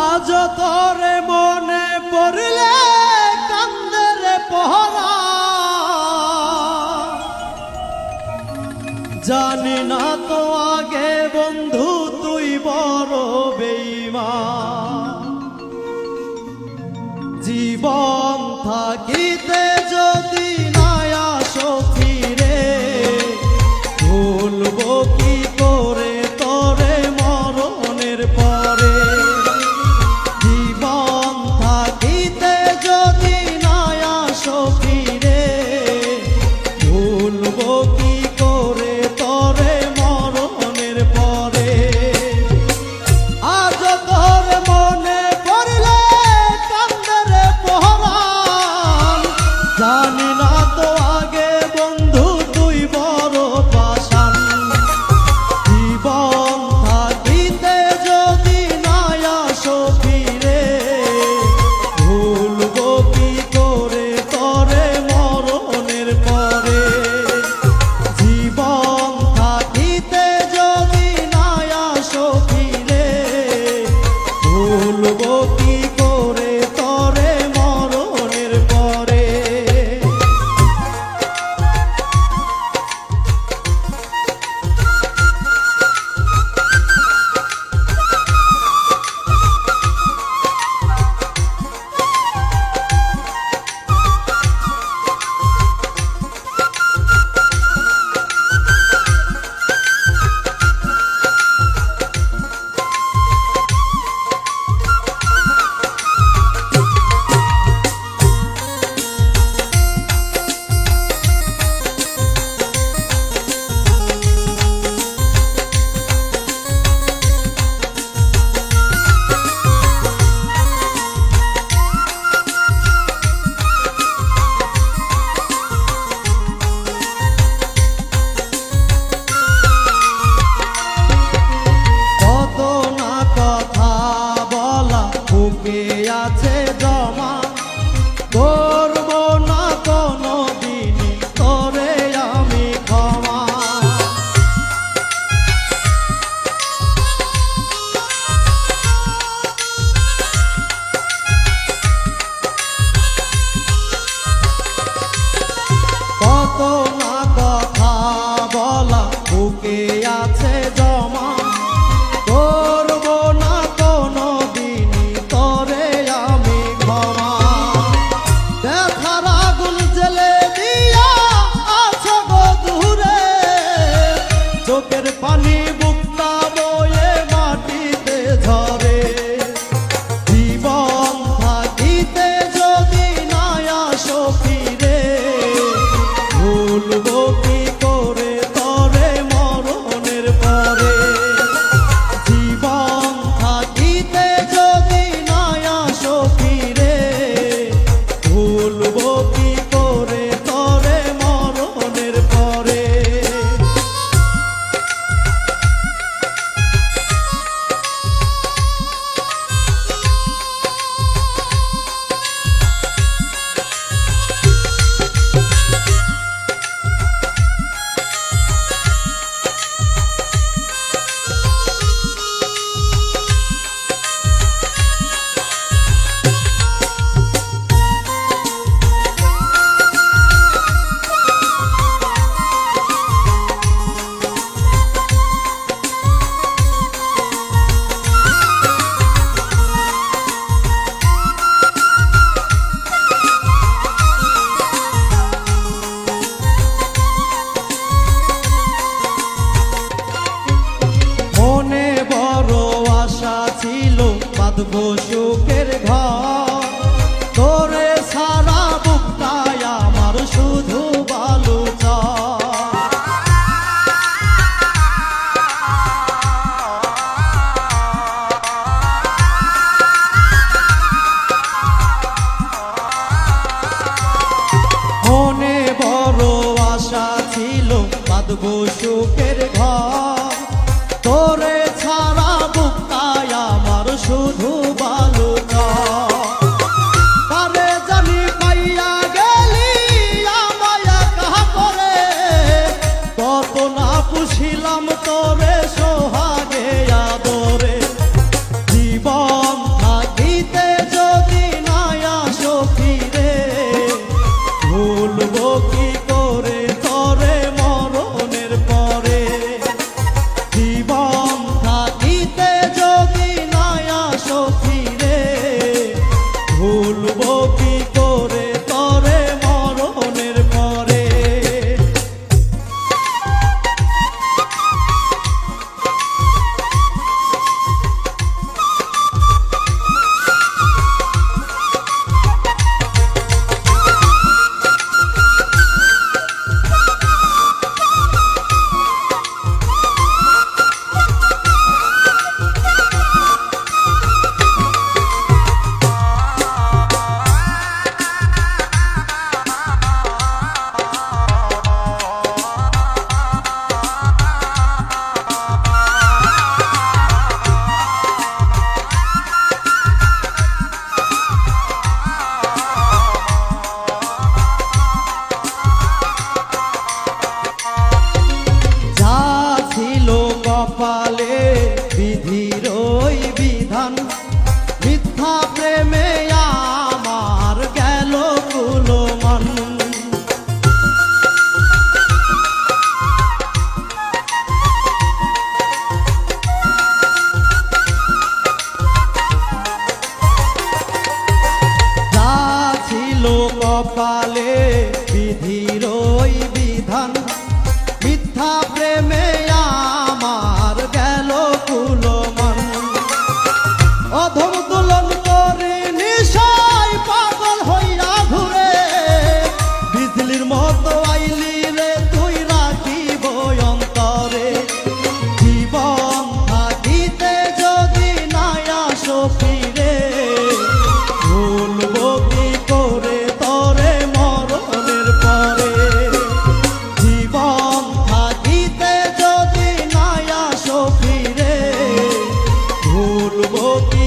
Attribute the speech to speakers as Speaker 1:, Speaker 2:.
Speaker 1: আজ তরে মনে পড়লে কান্দের পহরা। জানি না তো আগে বন্ধু তুই বড় বেইমা বাঁধবো চোখের ঘর। তোরে সারা বুকটায় আমার শুধু বালু মনে বড় আশা ছিল, বাঁধবো চোখের ঘর। তোরে কত না পুষিলাম তোরে সোহাগ লোক পালে বিধির যুবতী